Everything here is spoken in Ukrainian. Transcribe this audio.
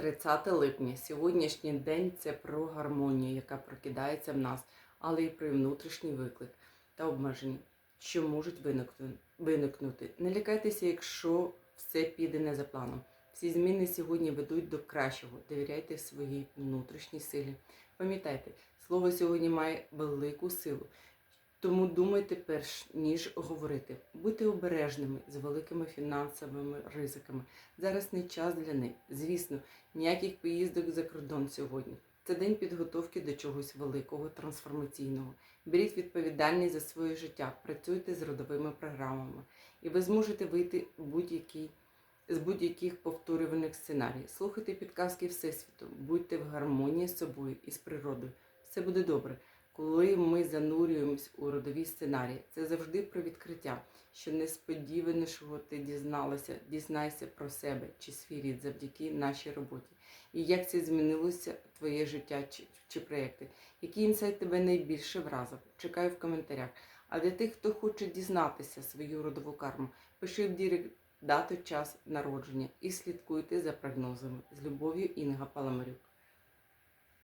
30 липня. Сьогоднішній день це про гармонію, яка прокидається в нас, але і про внутрішній виклик та обмеження, що можуть виникнути. Не лякайтеся, якщо все піде не за планом. Всі зміни сьогодні ведуть до кращого. Довіряйте своїй внутрішній силі. Пам'ятайте, слово сьогодні має велику силу. Тому думайте перш ніж говорити. Будьте обережними з великими фінансовими ризиками. Зараз не час для них. Звісно, ніяких поїздок за кордон сьогодні. Це день підготовки до чогось великого, трансформаційного. Беріть відповідальність за своє життя, працюйте з родовими програмами, і ви зможете вийти будь-який з будь-яких повторюваних сценарій. Слухайте підказки Всесвіту, будьте в гармонії з собою і з природою. Все буде добре. Коли ми занурюємось у родові сценарії, це завжди про відкриття, що несподіванішого ти дізналася, дізнайся про себе чи свій рід завдяки нашій роботі. І як це змінилося твоє життя чи, чи проєкти? Який інсайт тебе найбільше вразив? Чекаю в коментарях. А для тих, хто хоче дізнатися свою родову карму, пиши в дірект дату, час народження і слідкуйте за прогнозами. З любов'ю Інга Паламарюк.